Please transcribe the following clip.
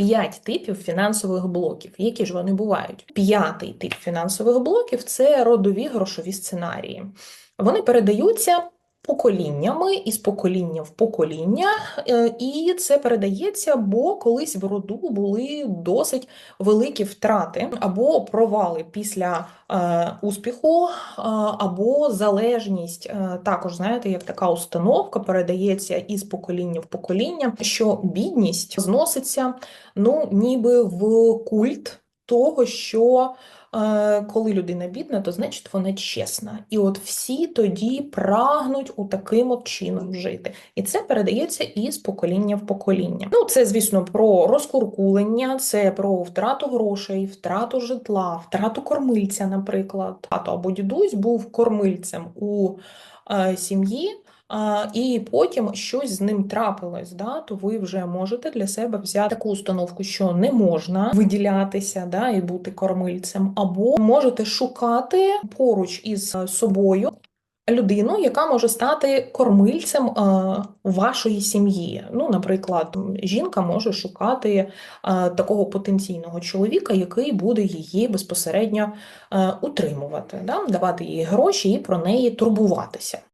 п'ять типів фінансових блоків. Які ж вони бувають? П'ятий тип фінансових блоків це родові грошові сценарії. Вони передаються поколіннями із покоління в покоління, е, і це передається, бо колись в роду були досить великі втрати або провали після е, успіху, е, або залежність. Також знаєте, як така установка передається із покоління в покоління, що бідність зноситься, ну ніби в культ того, що коли людина бідна, то значить вона чесна. І от всі тоді прагнуть у таким от чином жити. І це передається із покоління в покоління. Ну, це, звісно, про розкуркулення, це про втрату грошей, втрату житла, втрату кормильця, наприклад. Тато або дідусь був кормильцем у е, сім'ї. І потім щось з ним трапилось, да, то ви вже можете для себе взяти таку установку, що не можна виділятися да, і бути кормильцем, або можете шукати поруч із е, собою людину, яка може стати кормильцем е, вашої сім'ї. Ну, наприклад, жінка може шукати е, такого потенційного чоловіка, який буде її безпосередньо утримувати, да, давати їй гроші і про неї турбуватися.